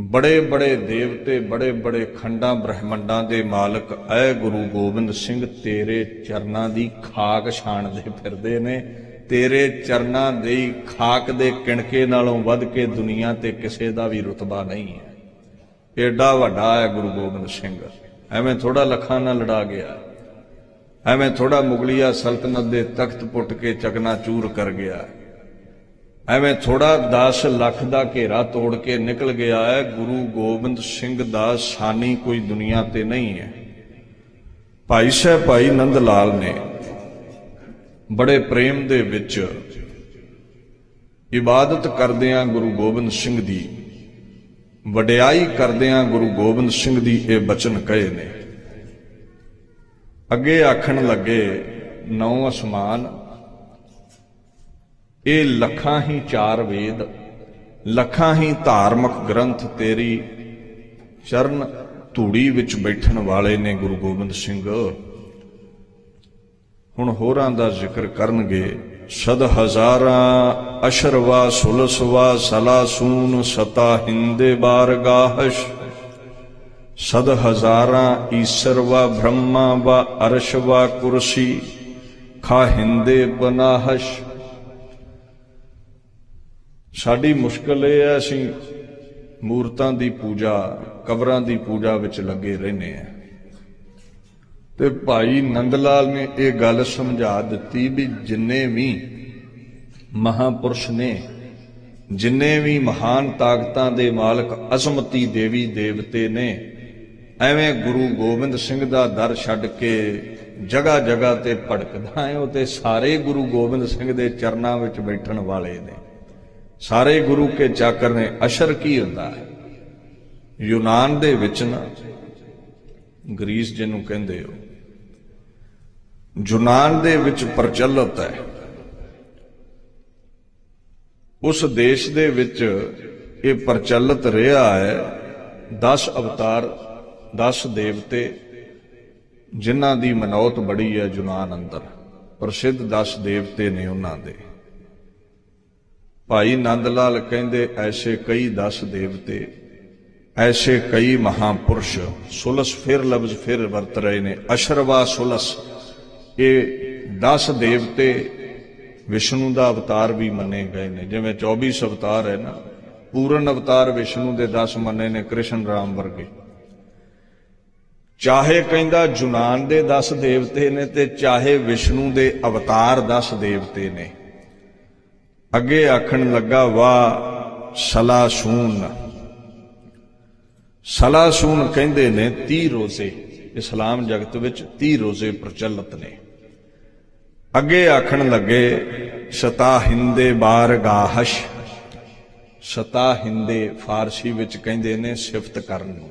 ਬੜੇ ਬੜੇ ਦੇਵਤੇ, ਬੜੇ ਬੜੇ ਖੰਡਾਂ ਬ੍ਰਹਮੰਡਾਂ ਦੇ ਮਾਲਕ, ਐ ਗੁਰੂ ਗੋਬਿੰਦ ਸਿੰਘ ਤੇਰੇ ਚਰਨਾਂ ਦੀ ਖਾਕ ਛਾਣਦੇ ਫਿਰਦੇ ਨੇ। ਤੇਰੇ ਚਰਨਾਂ ਦੀ ਖਾਕ ਦੇ ਕਿਣਕੇ ਨਾਲੋਂ ਵੱਧ ਕੇ ਦੁਨੀਆ ਤੇ ਕਿਸੇ ਦਾ ਵੀ ਰਤਬਾ ਨਹੀਂ ਹੈ। ਏਡਾ ਵੱਡਾ ਹੈ ਗੁਰੂ ਗੋਬਿੰਦ ਸਿੰਘ। ਐਵੇਂ ਥੋੜਾ ਲੱਖਾਂ ਨਾਲ ਲੜਾ ਗਿਆ। ਐਵੇਂ ਥੋੜਾ ਮੁਗਲੀਆ ਸਲਤਨਤ ਦੇ ਤਖਤ ਪੁੱਟ ਕੇ ਚਕਨਾ ਚੂਰ ਕਰ ਗਿਆ। ਐਵੇਂ ਥੋੜਾ 10 ਲੱਖ ਦਾ ਘੇਰਾ ਤੋੜ ਕੇ ਨਿਕਲ ਗਿਆ ਹੈ, ਗੁਰੂ ਗੋਬਿੰਦ ਸਿੰਘ ਦਾ ਸਾਨੀ ਕੋਈ ਦੁਨੀਆ ਤੇ ਨਹੀਂ ਹੈ। ਭਾਈ ਸਾਹਿਬ, ਭਾਈ ਨੰਦ ਲਾਲ ਨੇ ਬੜੇ ਪ੍ਰੇਮ ਦੇ ਵਿੱਚ ਇਬਾਦਤ ਕਰਦਿਆਂ ਗੁਰੂ ਗੋਬਿੰਦ ਸਿੰਘ ਦੀ, ਵਡਿਆਈ ਕਰਦਿਆਂ ਗੁਰੂ ਗੋਬਿੰਦ ਸਿੰਘ ਦੀ ਇਹ ਬਚਨ ਕਹੇ ਨੇ। ਅੱਗੇ ਆਖਣ ਲੱਗੇ, ਨੌ ਅਸਮਾਨ ਇਹ ਲੱਖਾਂ ਹੀ ਚਾਰ ਵੇਦ, ਲੱਖਾਂ ਹੀ ਧਾਰਮਿਕ ਗ੍ਰੰਥ ਤੇਰੀ ਚਰਨ ਧੂੜੀ ਵਿੱਚ ਬੈਠਣ ਵਾਲੇ ਨੇ ਗੁਰੂ ਗੋਬਿੰਦ ਸਿੰਘ। ਹੁਣ ਹੋਰਾਂ ਦਾ ਜ਼ਿਕਰ ਕਰਨਗੇ, ਸਦ ਹਜ਼ਾਰਾਂ ਅਸ਼ਰਵਾ ਸੁਲਸਵਾ ਸਲਾਸੂਨ ਸਤਾ ਹਿੰਦੇ ਬਾਰਗਾਹਸ਼ ਸਦ ਹਜ਼ਾਰਾਂ ਈਸ਼ਰ ਵਾ ਬ੍ਰਹਮਾ ਵਾ ਅਰਸ਼ ਵਾ ਕੁਰਸੀ, ਖਾ ਹਿੰਦੇ ਬਨਾਹਸ਼। ਸਾਡੀ ਮੁਸ਼ਕਲ ਇਹ ਹੈ, ਅਸੀਂ ਮੂਰਤਾਂ ਦੀ ਪੂਜਾ, ਕਬਰਾਂ ਦੀ ਪੂਜਾ ਵਿੱਚ ਲੱਗੇ ਰਹਿੰਦੇ ਆ ਤੇ ਭਾਈ ਨੰਦ ਲਾਲ ਨੇ ਇਹ ਗੱਲ ਸਮਝਾ ਦਿੱਤੀ ਵੀ ਜਿੰਨੇ ਵੀ ਮਹਾਪੁਰਸ਼ ਨੇ, ਜਿੰਨੇ ਵੀ ਮਹਾਨ ਤਾਕਤਾਂ ਦੇ ਮਾਲਕ ਅਸਮਤੀ ਦੇਵੀ ਦੇਵਤੇ ਨੇ, ਐਵੇਂ ਗੁਰੂ ਗੋਬਿੰਦ ਸਿੰਘ ਦਾ ਦਰ ਛੱਡ ਕੇ ਜਗਾ ਜਗਾ ਤੇ ਭਟਕਦਾ ਹੈ, ਉਹ ਤੇ ਸਾਰੇ ਗੁਰੂ ਗੋਬਿੰਦ ਸਿੰਘ ਦੇ ਚਰਨਾਂ ਵਿੱਚ ਬੈਠਣ ਵਾਲੇ ਨੇ। ਸਾਰੇ ਗੁਰੂ ਕੇ ਚਾਕਰ ਨੇ ਅਸ਼ਰ ਕੀ ਹੁੰਦਾ ਹੈ? ਯੂਨਾਨ ਦੇ ਵਿੱਚ ਨਾ, ਗ੍ਰੀਸ ਜਿਹਨੂੰ ਕਹਿੰਦੇ ਹੋ, ਯੂਨਾਨ ਦੇ ਵਿੱਚ ਪ੍ਰਚਲਿਤ ਹੈ। ਉਸ ਦੇਸ਼ ਦੇ ਵਿੱਚ ਇਹ ਪ੍ਰਚਲਿਤ ਰਿਹਾ ਹੈ 10 ਅਵਤਾਰ 10 ਦੇਵਤੇ, ਜਿਨ੍ਹਾਂ ਦੀ ਮਨੌਤ ਬੜੀ ਹੈ ਯੂਨਾਨ ਅੰਦਰ। ਪ੍ਰਸਿੱਧ 10 ਦੇਵਤੇ ਨੇ ਉਹਨਾਂ ਦੇ। ਭਾਈ ਨੰਦ ਲਾਲ ਕਹਿੰਦੇ, ਐਸੇ ਕਈ ਦਸ ਦੇਵਤੇ, ਐਸੇ ਕਈ ਮਹਾਪੁਰਸ਼, ਸੁਲਸ ਫਿਰ ਲਫ਼ਜ਼ ਫਿਰ ਵਰਤ ਰਹੇ ਨੇ, ਅਸ਼ਰਵਾ ਸੁਲਸ। ਇਹ 10 ਦੇਵਤੇ ਵਿਸ਼ਨੂੰ ਦਾ ਅਵਤਾਰ ਵੀ ਮੰਨੇ ਗਏ ਨੇ। ਜਿਵੇਂ 24 ਅਵਤਾਰ ਹੈ ਨਾ, ਪੂਰਨ ਅਵਤਾਰ ਵਿਸ਼ਨੂੰ ਦੇ 10 ਮੰਨੇ ਨੇ ਕ੍ਰਿਸ਼ਨ ਰਾਮ ਵਰਗੇ। ਚਾਹੇ ਕਹਿੰਦਾ ਜੁਨਾਨ ਦੇ 10 ਦੇਵਤੇ ਨੇ ਤੇ ਚਾਹੇ ਵਿਸ਼ਨੂੰ ਦੇ ਅਵਤਾਰ 10 ਦੇਵਤੇ ਨੇ। ਅੱਗੇ ਆਖਣ ਲੱਗਾ ਵਾ ਸਲਾਸੂਨ ਸਲਾਸੂਨ ਕਹਿੰਦੇ ਨੇ 30 ਰੋਜ਼ੇ, ਇਸਲਾਮ ਜਗਤ ਵਿੱਚ 30 ਰੋਜ਼ੇ ਪ੍ਰਚਲਿਤ ਨੇ। ਅੱਗੇ ਆਖਣ ਲੱਗੇ, ਸਤਾ ਹਿੰਦੇ ਬਾਰਗਾਹਸ਼ ਸਤਾ ਹਿੰਦੇ ਫਾਰਸੀ ਵਿੱਚ ਕਹਿੰਦੇ ਨੇ, ਸਿਫਤ ਕਰਨ ਨੂੰ।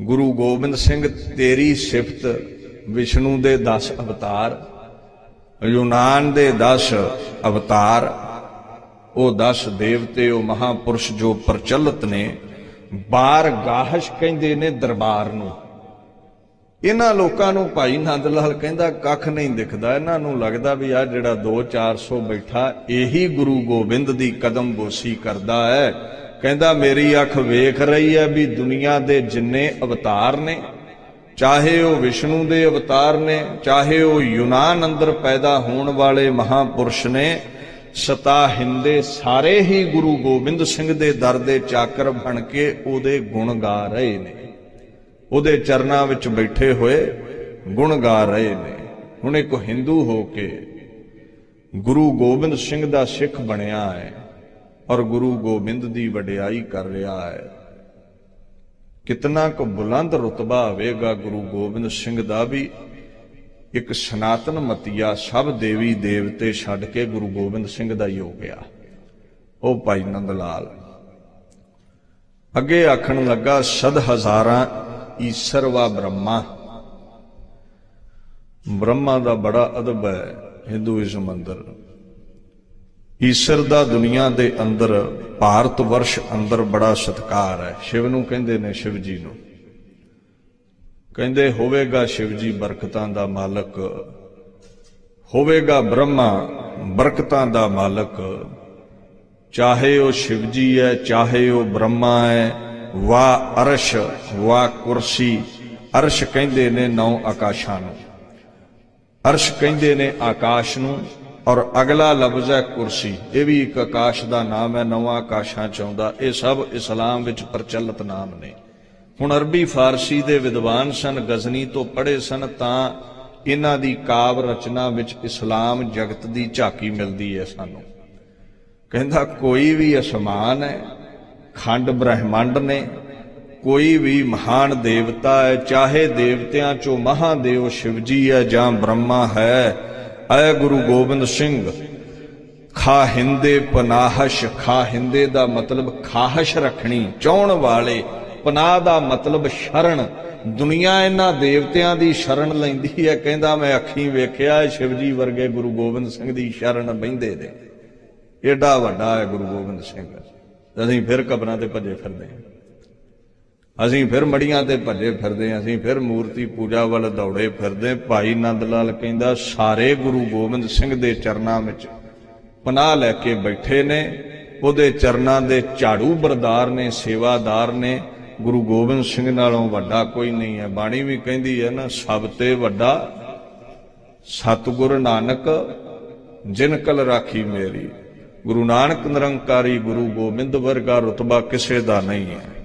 ਗੁਰੂ ਗੋਬਿੰਦ ਸਿੰਘ ਤੇਰੀ ਸਿਫਤ ਵਿਸ਼ਨੂੰ ਦੇ 10 ਅਵਤਾਰ ਯੂਨਾਨ ਦੇ 10 ਅਵਤਾਰ, ਉਹ 10 ਦੇਵਤੇ, ਉਹ ਮਹਾਪੁਰਸ਼ ਜੋ ਪ੍ਰਚਲਿਤ ਨੇ, ਬਾਰ ਗਾਹਸ਼ ਕਹਿੰਦੇ ਨੇ ਦਰਬਾਰ ਨੂੰ। ਇਹਨਾਂ ਲੋਕਾਂ ਨੂੰ ਭਾਈ ਨੰਦ ਲਾਲ ਕਹਿੰਦਾ, ਕੱਖ ਨਹੀਂ ਦਿਖਦਾ। ਇਹਨਾਂ ਨੂੰ ਲੱਗਦਾ ਵੀ ਆ ਜਿਹੜਾ 2-400 ਬੈਠਾ, ਇਹੀ ਗੁਰੂ ਗੋਬਿੰਦ ਦੀ ਕਦਮ ਬੋਸੀ ਕਰਦਾ ਹੈ। ਕਹਿੰਦਾ, ਮੇਰੀ ਅੱਖ ਵੇਖ ਰਹੀ ਹੈ ਵੀ ਦੁਨੀਆ ਦੇ ਜਿੰਨੇ ਅਵਤਾਰ ਨੇ ਚਾਹੇ ਉਹ ਵਿਸ਼ਨੂੰ ਦੇ ਅਵਤਾਰ ਨੇ, ਚਾਹੇ ਉਹ ਯੂਨਾਨ ਅੰਦਰ ਪੈਦਾ ਹੋਣ ਵਾਲੇ ਮਹਾਪੁਰਸ਼ ਨੇ, ਸਤਾ ਹਿੰਦੇ ਸਾਰੇ ਹੀ ਗੁਰੂ ਗੋਬਿੰਦ ਸਿੰਘ ਦੇ ਦਰ ਦੇ ਚਾਕਰ ਬਣ ਕੇ ਉਹਦੇ ਗੁਣ ਗਾ ਰਹੇ ਨੇ। ਉਹਦੇ ਚਰਨਾਂ ਵਿੱਚ ਬੈਠੇ ਹੋਏ ਗੁਣ ਗਾ ਰਹੇ ਨੇ। ਹੁਣ ਇੱਕ ਹਿੰਦੂ ਹੋ ਕੇ ਗੁਰੂ ਗੋਬਿੰਦ ਸਿੰਘ ਦਾ ਸਿੱਖ ਬਣਿਆ ਹੈ ਔਰ ਗੁਰੂ ਗੋਬਿੰਦ ਦੀ ਵਡਿਆਈ ਕਰ ਰਿਹਾ ਹੈ। ਕਿਤਨਾ ਕੁ ਬੁਲੰਦ ਰਤਬਾ ਹੋਵੇਗਾ ਗੁਰੂ ਗੋਬਿੰਦ ਸਿੰਘ ਦਾ ਵੀ। ਇੱਕ ਸਨਾਤਨ ਮਤੀਆ ਸਭ ਦੇਵੀ ਦੇਵਤੇ ਛੱਡ ਕੇ ਗੁਰੂ ਗੋਬਿੰਦ ਸਿੰਘ ਦਾ ਹੀ ਹੋ ਗਿਆ। ਉਹ ਭਾਈ ਨੰਦ ਲਾਲ ਅੱਗੇ ਆਖਣ ਲੱਗਾ ਸਦ ਹਜ਼ਾਰਾਂ ਈਸ਼ਰ ਵਾ ਬ੍ਰਹਮਾ। ਬ੍ਰਹਮਾ ਦਾ ਬੜਾ ਅਦਬ ਹੈ, ਹਿੰਦੂਇਜ਼ਮ ਅੰਦਰ। ਈਸ਼ਰ ਦਾ ਦੁਨੀਆ ਦੇ ਅੰਦਰ, ਭਾਰਤ ਵਰਸ਼ ਅੰਦਰ ਬੜਾ ਸਤਕਾਰ ਹੈ। ਸ਼ਿਵ ਨੂੰ ਕਹਿੰਦੇ ਨੇ ਸ਼ਿਵ ਜੀ ਨੂੰ। ਕਹਿੰਦੇ, ਹੋਵੇਗਾ ਸ਼ਿਵ ਜੀ ਬਰਕਤਾਂ ਦਾ ਮਾਲਕ, ਹੋਵੇਗਾ ਬ੍ਰਹਮਾ ਬਰਕਤਾਂ ਦਾ ਮਾਲਕ। ਚਾਹੇ ਉਹ ਸ਼ਿਵ ਜੀ ਹੈ, ਚਾਹੇ ਉਹ ਬ੍ਰਹਮਾ ਹੈ ਵਾ ਅਰਸ਼ ਵਾ ਕੁਰਸੀ, ਅਰਸ਼ ਕਹਿੰਦੇ ਨੇ ਨੌ ਆਕਾਸ਼ਾਂ ਨੂੰ। ਅਰਸ਼ ਕਹਿੰਦੇ ਨੇ ਆਕਾਸ਼ ਨੂੰ ਔਰ ਅਗਲਾ ਲਫ਼ਜ਼ ਹੈ ਕੁਰਸੀ। ਇਹ ਵੀ ਇੱਕ ਆਕਾਸ਼ ਦਾ ਨਾਮ ਹੈ, ਨਵਾਂ ਆਕਾਸ਼ਾਂ ਚ ਆਉਂਦਾ ਇਹ ਸਭ ਇਸਲਾਮ ਵਿੱਚ ਪ੍ਰਚਲਿਤ ਨਾਮ ਨੇ। ਹੁਣ ਅਰਬੀ ਫਾਰਸੀ ਦੇ ਵਿਦਵਾਨ ਸਨ, ਗਜ਼ਨੀ ਤੋਂ ਪੜ੍ਹੇ ਸਨ, ਤਾਂ ਇਹਨਾਂ ਦੀ ਕਾਵ ਰਚਨਾ ਵਿੱਚ ਇਸਲਾਮ ਜਗਤ ਦੀ ਝਾਕੀ ਮਿਲਦੀ ਹੈ ਸਾਨੂੰ। ਕਹਿੰਦਾ, ਕੋਈ ਵੀ ਅਸਮਾਨ ਹੈ, ਖੰਡ ਬ੍ਰਹਿਮੰਡ ਨੇ, ਕੋਈ ਵੀ ਮਹਾਨ ਦੇਵਤਾ ਹੈ, ਚਾਹੇ ਦੇਵਤਿਆਂ ਚੋਂ ਮਹਾਦੇਵ ਸ਼ਿਵਜੀ ਹੈ ਜਾਂ ਬ੍ਰਹਮਾ ਹੈ ਐ ਗੁਰੂ ਗੋਬਿੰਦ ਸਿੰਘ। ਖਾ ਹਿੰਦੇ ਪਨਾਹਸ਼ ਖਾਹਿੰਦੇ ਦਾ ਮਤਲਬ ਖਾਹਸ਼ ਰੱਖਣੀ ਚਾਹਣ ਵਾਲੇ ਪਨਾਹ ਦਾ ਮਤਲਬ ਸ਼ਰਨ। ਦੁਨੀਆ ਇਹਨਾਂ ਦੇਵਤਿਆਂ ਦੀ ਸ਼ਰਨ ਲੈਂਦੀ ਹੈ, ਕਹਿੰਦਾ ਮੈਂ ਅੱਖੀਂ ਵੇਖਿਆ ਇਹ ਸ਼ਿਵ ਜੀ ਵਰਗੇ ਗੁਰੂ ਗੋਬਿੰਦ ਸਿੰਘ ਦੀ ਸ਼ਰਨ ਬਹਿੰਦੇ ਨੇ। ਏਡਾ ਵੱਡਾ ਹੈ ਗੁਰੂ ਗੋਬਿੰਦ ਸਿੰਘ। ਅਸੀਂ ਫਿਰ ਕਬਰਾਂ ਤੇ ਭੱਜੇ ਫਿਰਦੇ ਹਾਂ। ਅਸੀਂ ਫਿਰ ਮੜੀਆਂ ਤੇ ਭੱਜੇ ਫਿਰਦੇ ਅਸੀਂ ਫਿਰ ਮੂਰਤੀ ਪੂਜਾ ਵੱਲ ਦੌੜੇ ਫਿਰਦੇ ਭਾਈ ਨੰਦ ਲਾਲ ਕਹਿੰਦਾ, ਸਾਰੇ ਗੁਰੂ ਗੋਬਿੰਦ ਸਿੰਘ ਦੇ ਚਰਨਾਂ ਵਿੱਚ ਪਨਾਹ ਲੈ ਕੇ ਬੈਠੇ ਨੇ। ਉਹਦੇ ਚਰਨਾਂ ਦੇ ਝਾੜੂ ਬਰਦਾਰ ਨੇ, ਸੇਵਾਦਾਰ ਨੇ। ਗੁਰੂ ਗੋਬਿੰਦ ਸਿੰਘ ਨਾਲੋਂ ਵੱਡਾ ਕੋਈ ਨਹੀਂ ਹੈ। ਬਾਣੀ ਵੀ ਕਹਿੰਦੀ ਹੈ ਨਾ, ਸਭ ਤੇ ਵੱਡਾ ਸਤਿਗੁਰ ਨਾਨਕ, ਜਿਨ ਕਲ ਰਾਖੀ ਮੇਰੀ। ਗੁਰੂ ਨਾਨਕ ਨਿਰੰਕਾਰੀ ਗੁਰੂ ਗੋਬਿੰਦ ਵਰਗਾ ਰਤਬਾ ਕਿਸੇ ਦਾ ਨਹੀਂ ਹੈ।